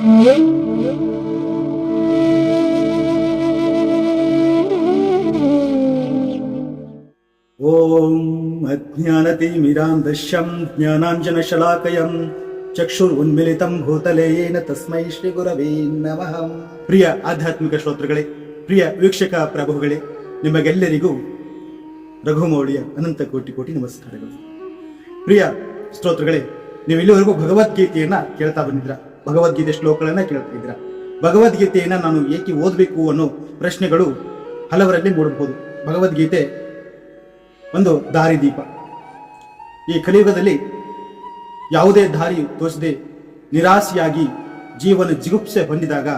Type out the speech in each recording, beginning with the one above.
ಓಂ ಅಜ್ಞಾನತಿಮಿರಾಂಧಶ್ಯಂ ಜ್ಞಾನಾಂಜನಶಲಾಕಯಂ ಚಕ್ಷುರುನ್ಮಿಲಿತಂ ಭೂತಲೆ ಯೇನ ತಸ್ಮೈ ಶ್ರೀ ಗುರವೇ ನಮಃ ಪ್ರಿಯ ಆಧ್ಯಾತ್ಮಿಕ ಶ್ರೋತೃಗಳೇ ಪ್ರಿಯ ವೀಕ್ಷಕ ಪ್ರಭುಗಳೇ, ನಿಮಗೆಲ್ಲರಿಗೂ ರಘುಮೌಳಿಯ ಅನಂತ ಕೋಟಿ ಕೋಟಿ ನಮಸ್ಕಾರಗಳು. ಪ್ರಿಯ ಸ್ತೋತ್ರಗಳೇ ನೀವು ಇಲ್ಲಿವರೆಗೂ ಭಗವದ್ಗೀತೆಯನ್ನ ಕೇಳ್ತಾ ಬಂದಿದ್ರ ಭಗವದ್ಗೀತೆ ಶ್ಲೋಕಗಳನ್ನ ಕೇಳ್ತಾ ಇದ್ರ ಭಗವದ್ಗೀತೆಯನ್ನ ನಾನು ಏಕೆ ಓದಬೇಕು ಅನ್ನೋ ಪ್ರಶ್ನೆಗಳು ಹಲವರಲ್ಲಿ ಮೂಡಬಹುದು. ಭಗವದ್ಗೀತೆ ಒಂದು ದಾರಿದೀಪ ಈ ಕಲಿಯುಗದಲ್ಲಿ ಯಾವುದೇ ದಾರಿ ತೋರಿಸದೆ ನಿರಾಸೆಯಾಗಿ ಜೀವನ ಜಿಗುಪ್ಸೆ ಹೊಂದಿದಾಗ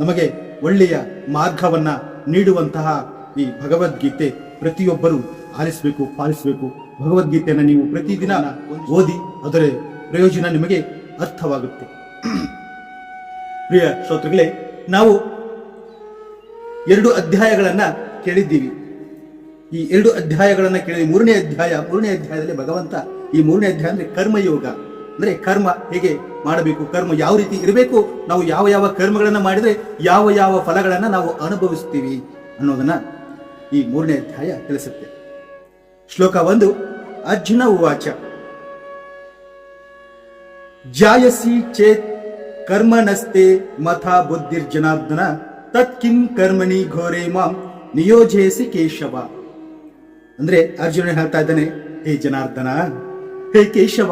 ನಮಗೆ ಒಳ್ಳೆಯ ಮಾರ್ಗವನ್ನ ನೀಡುವಂತಹ ಈ ಭಗವದ್ಗೀತೆ ಪ್ರತಿಯೊಬ್ಬರೂ ಆಲಿಸಬೇಕು, ಪಾಲಿಸಬೇಕು. ಭಗವದ್ಗೀತೆಯನ್ನು ನೀವು ಪ್ರತಿದಿನ ಓದಿ, ಅದರ ಪ್ರಯೋಜನ ನಿಮಗೆ ಅರ್ಥವಾಗುತ್ತೆ. ಪ್ರಿಯ ಶ್ರೋತೃಗಳೇ, ನಾವು ಎರಡು ಅಧ್ಯಾಯಗಳನ್ನ ಕೇಳಿದ್ದೀವಿ. ಈ ಎರಡು ಅಧ್ಯಾಯಗಳನ್ನ ಕೇಳಿ ಮೂರನೇ ಅಧ್ಯಾಯ, ಮೂರನೇ ಅಧ್ಯಾಯದಲ್ಲಿ ಭಗವಂತ ಈ ಮೂರನೇ ಅಧ್ಯಾಯ ಅಂದ್ರೆ ಕರ್ಮಯೋಗ. ಅಂದ್ರೆ ಕರ್ಮ ಹೇಗೆ ಮಾಡಬೇಕು, ಕರ್ಮ ಯಾವ ರೀತಿ ಇರಬೇಕು, ನಾವು ಯಾವ ಯಾವ ಕರ್ಮಗಳನ್ನ ಮಾಡಿದ್ರೆ ಯಾವ ಯಾವ ಫಲಗಳನ್ನ ನಾವು ಅನುಭವಿಸ್ತೀವಿ ಅನ್ನೋದನ್ನ ಈ ಮೂರನೇ ಅಧ್ಯಾಯ ತಿಳಿಸುತ್ತೆ. ಶ್ಲೋಕ ಒಂದು, ಅರ್ಜುನ ಉವಾಚ. ಜಾಯಸಿ ಚೇತ್ ಕರ್ಮನಸ್ತೆ ಮಥಾ ಬುದ್ಧಿರ್ಜನಾರ್ದನ, ತತ್ಕಿಂ ಕರ್ಮಣಿ ಘೋರೆ ಮಾಂ ನಿಯೋಜಯಸಿ ಕೇಶವ. ಅಂದ್ರೆ ಅರ್ಜುನ ಹೇಳ್ತಾ ಇದ್ದಾನೆ, ಹೇ ಜನಾರ್ದನ, ಹೇ ಕೇಶವ,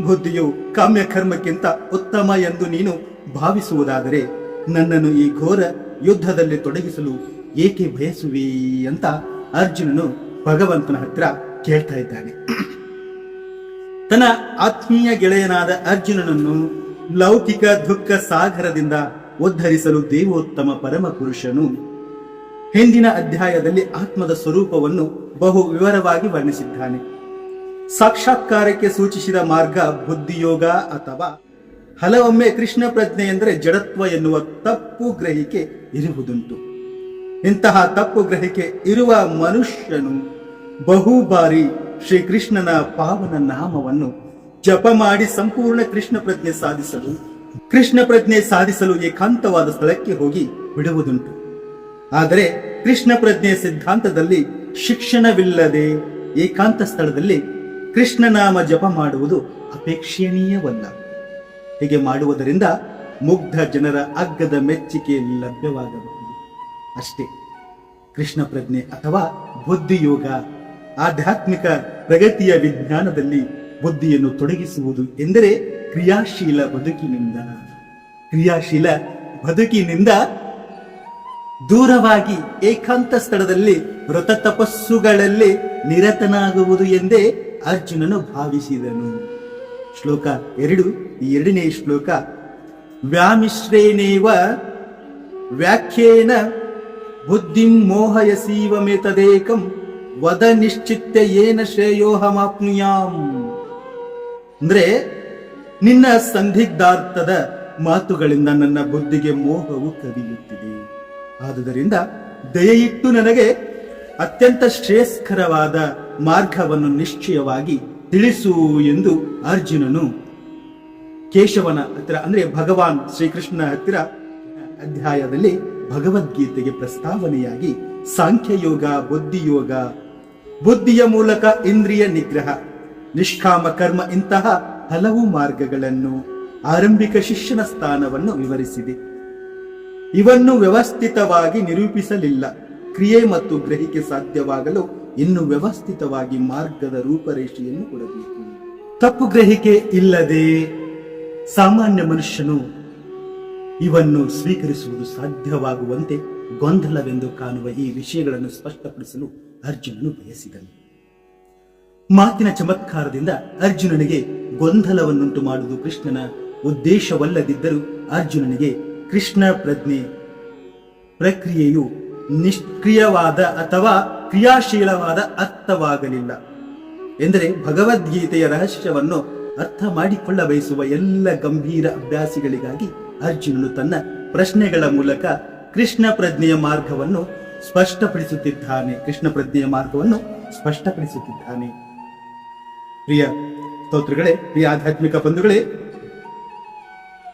ಬುದ್ಧಿಯು ಕಾಮ್ಯ ಕರ್ಮಕ್ಕಿಂತ ಉತ್ತಮ ಎಂದು ನೀನು ಭಾವಿಸುವುದಾದರೆ ನನ್ನನ್ನು ಈ ಘೋರ ಯುದ್ಧದಲ್ಲಿ ತೊಡಗಿಸಲು ಏಕೆ ಬಯಸುವಿ ಅಂತ ಅರ್ಜುನನು ಭಗವಂತನ ಹತ್ರ ಕೇಳ್ತಾ ಇದ್ದಾನೆ. ತನ್ನ ಆತ್ಮೀಯ ಗೆಳೆಯನಾದ ಅರ್ಜುನನನ್ನು ಲೌಕಿಕ ದುಃಖ ಸಾಗರದಿಂದ ಉದ್ಧರಿಸಲು ದೇವೋತ್ತಮ ಪರಮ ಪುರುಷನು. ಹಿಂದಿನ ಅಧ್ಯಾಯದಲ್ಲಿ ಆತ್ಮದ ಸ್ವರೂಪವನ್ನು ಬಹು ವಿವರವಾಗಿ ವರ್ಣಿಸಿದ್ದಾನೆ. ಸಾಕ್ಷಾತ್ಕಾರಕ್ಕೆ ಸೂಚಿಸಿದ ಮಾರ್ಗ ಬುದ್ಧಿಯೋಗ ಅಥವಾ ಹಲವೊಮ್ಮೆ ಕೃಷ್ಣ ಪ್ರಜ್ಞೆ ಎಂದರೆ ಜಡತ್ವ ಎನ್ನುವ ತಪ್ಪು ಗ್ರಹಿಕೆ ಇರುವುದುಂಟು. ಇಂತಹ ತಪ್ಪು ಗ್ರಹಿಕೆ ಇರುವ ಮನುಷ್ಯನು ಬಹು ಬಾರಿ ಶ್ರೀಕೃಷ್ಣನ ಪಾವನ ನಾಮವನ್ನು ಜಪ ಮಾಡಿ ಸಂಪೂರ್ಣ ಕೃಷ್ಣ ಪ್ರಜ್ಞೆ ಸಾಧಿಸಲು, ಕೃಷ್ಣ ಪ್ರಜ್ಞೆ ಸಾಧಿಸಲು ಏಕಾಂತವಾದ ಸ್ಥಳಕ್ಕೆ ಹೋಗಿ ಬಿಡುವುದುಂಟು. ಆದರೆ ಕೃಷ್ಣ ಪ್ರಜ್ಞೆ ಸಿದ್ಧಾಂತದಲ್ಲಿ ಶಿಕ್ಷಣವಿಲ್ಲದೆ ಏಕಾಂತ ಸ್ಥಳದಲ್ಲಿ ಕೃಷ್ಣನಾಮ ಜಪ ಮಾಡುವುದು ಅಪೇಕ್ಷಣೀಯವಲ್ಲ. ಹೀಗೆ ಮಾಡುವುದರಿಂದ ಮುಗ್ಧ ಜನರ ಅಗ್ಗದ ಮೆಚ್ಚುಗೆ ಲಭ್ಯವಾಗಬಹುದು. ಅಷ್ಟೇ, ಕೃಷ್ಣ ಪ್ರಜ್ಞೆ ಅಥವಾ ಬುದ್ಧಿಯೋಗ ಆಧ್ಯಾತ್ಮಿಕ ಪ್ರಗತಿಯ ವಿಜ್ಞಾನದಲ್ಲಿ ಬುದ್ಧಿಯನ್ನು ತೊಡಗಿಸುವುದು ಎಂದರೆ ಕ್ರಿಯಾಶೀಲ ಬದುಕಿನಿಂದ. ಕ್ರಿಯಾಶೀಲ ಬದುಕಿನಿಂದ ದೂರವಾಗಿ ಏಕಾಂತ ಸ್ಥಳದಲ್ಲಿ ವ್ರತ ತಪಸ್ಸುಗಳಲ್ಲಿ ನಿರತನಾಗುವುದು ಎಂದೇ ಅರ್ಜುನನು ಭಾವಿಸಿದನು. ಶ್ಲೋಕ ಎರಡು, ಈ ಎರಡನೇ ಶ್ಲೋಕ, ವ್ಯಾಮಿಶ್ರೇಣೇವ ವ್ಯಾಖ್ಯೇನ ಬುದ್ಧಿಂ ಮೋಹಯಸೀವಮೇತದೇಕಂ ವದ ನಿಶ್ಚಿತ್ಯ ಏನ ಶ್ರೇಯೋಹಮಾಪ್ನುಯಾಂ. ಅಂದ್ರೆ ನಿನ್ನ ಸಂದಿಗ್ಧಾರ್ಥದ ಮಾತುಗಳಿಂದ ನನ್ನ ಬುದ್ಧಿಗೆ ಮೋಹವು ಕವಿಯುತ್ತಿದೆ. ಆದುದರಿಂದ ದಯೆಯಿಟ್ಟು ನನಗೆ ಅತ್ಯಂತ ಶ್ರೇಯಸ್ಕರವಾದ ಮಾರ್ಗವನ್ನು ನಿಶ್ಚಯವಾಗಿ ತಿಳಿಸು ಎಂದು ಅರ್ಜುನನು ಕೇಶವನ ಹತ್ತಿರ, ಅಂದ್ರೆ ಭಗವಾನ್ ಶ್ರೀಕೃಷ್ಣನ ಹತ್ತಿರ ಅಧ್ಯಾಯದಲ್ಲಿ ಭಗವದ್ಗೀತೆಗೆ ಪ್ರಸ್ತಾವನೆಯಾಗಿ ಸಾಂಖ್ಯಯೋಗ, ಬುದ್ಧಿಯೋಗ ಬುದ್ಧಿಯ ಮೂಲಕ ಇಂದ್ರಿಯ ನಿಗ್ರಹ, ನಿಷ್ಕಾಮ ಕರ್ಮ ಇಂತಹ ಹಲವು ಮಾರ್ಗಗಳನ್ನು ಆರಂಭಿಕ ಶಿಷ್ಯನ ಸ್ಥಾನವನ್ನು ವಿವರಿಸಿದೆ. ಇವನ್ನು ವ್ಯವಸ್ಥಿತವಾಗಿ ನಿರೂಪಿಸಲಿಲ್ಲ, ಕ್ರಿಯೆ ಮತ್ತು ಗ್ರಹಿಕೆ ಸಾಧ್ಯವಾಗಲು ಇನ್ನು ವ್ಯವಸ್ಥಿತವಾಗಿ ಮಾರ್ಗದ ರೂಪರೇಷೆಯನ್ನು ಕೊಡಬೇಕು. ತಪ್ಪು ಗ್ರಹಿಕೆ ಇಲ್ಲದೆ ಸಾಮಾನ್ಯ ಮನುಷ್ಯನು ಇವನ್ನು ಸ್ವೀಕರಿಸುವುದು ಸಾಧ್ಯವಾಗುವಂತೆ ಗೊಂದಲವೆಂದು ಕಾಣುವ ಈ ವಿಷಯಗಳನ್ನು ಸ್ಪಷ್ಟಪಡಿಸಲು ಅರ್ಜುನನು ಬಯಸಿದನು. ಮಾತಿನ ಚಮತ್ಕಾರದಿಂದ ಅರ್ಜುನನಿಗೆ ಗೊಂದಲವನ್ನುಂಟು ಮಾಡುವುದು ಕೃಷ್ಣನ ಉದ್ದೇಶವಲ್ಲದಿದ್ದರೂ ಅರ್ಜುನನಿಗೆ ಕೃಷ್ಣ ಪ್ರಜ್ಞೆ, ಪ್ರಕ್ರಿಯೆಯು ನಿಷ್ಕ್ರಿಯವಾದ ಅಥವಾ ಕ್ರಿಯಾಶೀಲವಾದ ಅರ್ಥವಾಗಲಿಲ್ಲ ಎಂದರೆ ಭಗವದ್ಗೀತೆಯ ರಹಸ್ಯವನ್ನು ಅರ್ಥ ಮಾಡಿಕೊಳ್ಳ ಬಯಸುವ ಎಲ್ಲ ಗಂಭೀರ ಅಭ್ಯಾಸಿಗಳಿಗಾಗಿ ಅರ್ಜುನನು ತನ್ನ ಪ್ರಶ್ನೆಗಳ ಮೂಲಕ ಕೃಷ್ಣ ಪ್ರಜ್ಞೆಯ ಮಾರ್ಗವನ್ನು ಸ್ಪಷ್ಟಪಡಿಸುತ್ತಿದ್ದಾನೆ. ಕೃಷ್ಣ ಪ್ರಜ್ಞೆಯ ಮಾರ್ಗವನ್ನು ಸ್ಪಷ್ಟಪಡಿಸುತ್ತಿದ್ದಾನೆ. ಪ್ರಿಯ ಸ್ತೋತ್ರಗಳೇ ಪ್ರಿಯ ಆಧ್ಯಾತ್ಮಿಕ ಬಂಧುಗಳೇ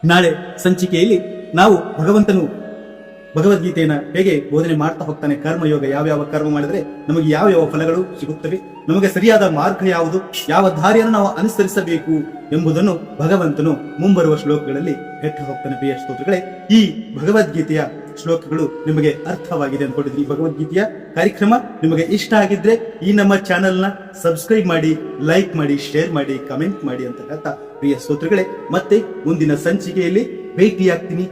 ನಾಳೆ ಸಂಚಿಕೆಯಲ್ಲಿ ನಾವು ಭಗವಂತನು ಭಗವದ್ಗೀತೆಯನ್ನ ಹೇಗೆ ಬೋಧನೆ ಮಾಡ್ತಾ ಹೋಗ್ತಾನೆ ಕರ್ಮಯೋಗ, ಯಾವ ಯಾವ ಕರ್ಮ ಮಾಡಿದ್ರೆ ನಮಗೆ ಯಾವ ಯಾವ ಫಲಗಳು ಸಿಗುತ್ತವೆ, ನಮಗೆ ಸರಿಯಾದ ಮಾರ್ಗ ಯಾವುದು, ಯಾವ ದಾರಿಯನ್ನು ನಾವು ಅನುಸರಿಸಬೇಕು ಎಂಬುದನ್ನು ಭಗವಂತನು ಮುಂಬರುವ ಶ್ಲೋಕಗಳಲ್ಲಿ ಹೇಳ್ತಾ ಹೋಗ್ತಾನೆ. ಪ್ರಿಯ ಸ್ತೋತ್ರಗಳೇ, ಈ ಭಗವದ್ಗೀತೆಯ ಶ್ಲೋಕಗಳು ನಿಮಗೆ ಅರ್ಥವಾಗಿದೆ ಅನ್ಕೊಂಡಿದ್ದೀನಿ. ಭಗವದ್ಗೀತೆಯ ಕಾರ್ಯಕ್ರಮ ನಿಮಗೆ ಇಷ್ಟ ಆಗಿದ್ರೆ ಈ ನಮ್ಮ ಚಾನೆಲ್ನ ಸಬ್ಸ್ಕ್ರೈಬ್ ಮಾಡಿ, ಲೈಕ್ ಮಾಡಿ, ಶೇರ್ ಮಾಡಿ, ಕಮೆಂಟ್ ಮಾಡಿ ಅಂತ ಹೇಳ್ತಾ ಪ್ರಿಯ ಸ್ತೋತ್ರಗಳೇ, ಮತ್ತೆ ಮುಂದಿನ ಸಂಚಿಕೆಯಲ್ಲಿ ಭೇಟಿಯಾಗ್ತೀನಿ.